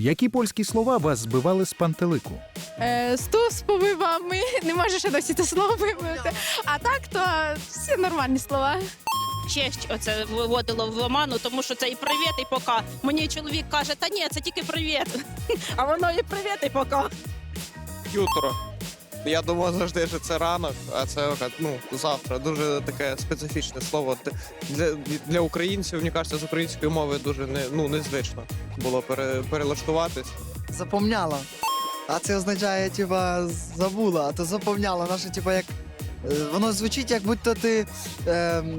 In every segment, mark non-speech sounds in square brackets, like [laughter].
Які польські слова вас збивали з пантелику? Е, Стус з повивами, не можеш ще досі це слово вимовити. А так, то всі нормальні слова. честь оце виводило в оману, тому що це і привіт, і пока. Мені чоловік каже, та ні, це тільки привіт. [laughs] А воно і привіт, і пока. Ютро. Я думав завжди, що це ранок, а це ну, завтра. Дуже таке специфічне слово. Для, для українців, мені кажеться, з української мови дуже не, ну, незвично було пере, перелаштуватись. запомняла. А це означає, типа, забула, а то запомняла. Наше, типа, як. е, Воно звучить, як будто ти. Ем,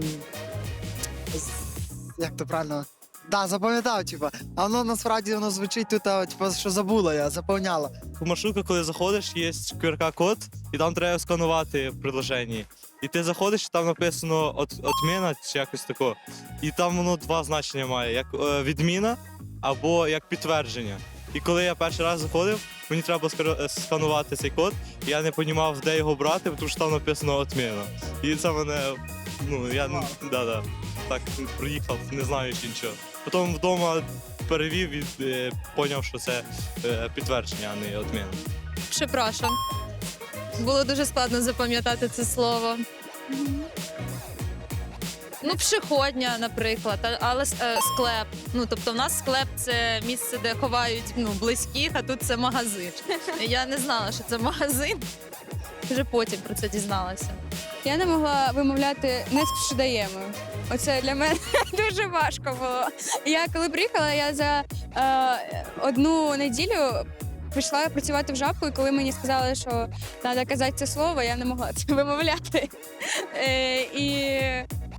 як то правильно? Да, запам'ятав, типа. А воно насправді воно звучить тут, а, типа, що забула я, запомняла. В маршрутку, коли заходиш, є QR-код, і там треба сканувати в приложенні. І ти заходиш, там написано от, отміна чи якось тако. І там воно два значення має: як е, відміна або як підтвердження. І коли я перший раз заходив, мені треба скар- е, сканувати цей код, і я не розумів, де його брати, тому що там написано отміна. І це мене, ну я не да, да, так проїхав, не знаю ще нічого. Потім вдома перевів і е, поняв, що це е, підтвердження, а не отміна. Прzepraszam. Було дуже складно запам'ятати це слово. Ну, приходня, наприклад, а- але е, склеп. Ну, тобто, в нас склеп це місце, де ховають ну, близьких, а тут це магазин. Я не знала, що це магазин. Вже потім про це дізналася. Я не могла вимовляти не співдаємо. Оце для мене [laughs] дуже важко було. Я коли приїхала, я за е, одну неділю пішла працювати в жабку, і коли мені сказали, що треба казати це слово, я не могла [laughs] це вимовляти. Е, і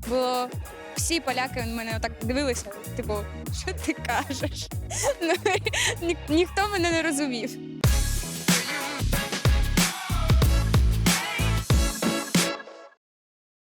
було. Всі поляки на мене отак дивилися, типу, що ти кажеш? [laughs] Ну, ні, ніхто мене не розумів.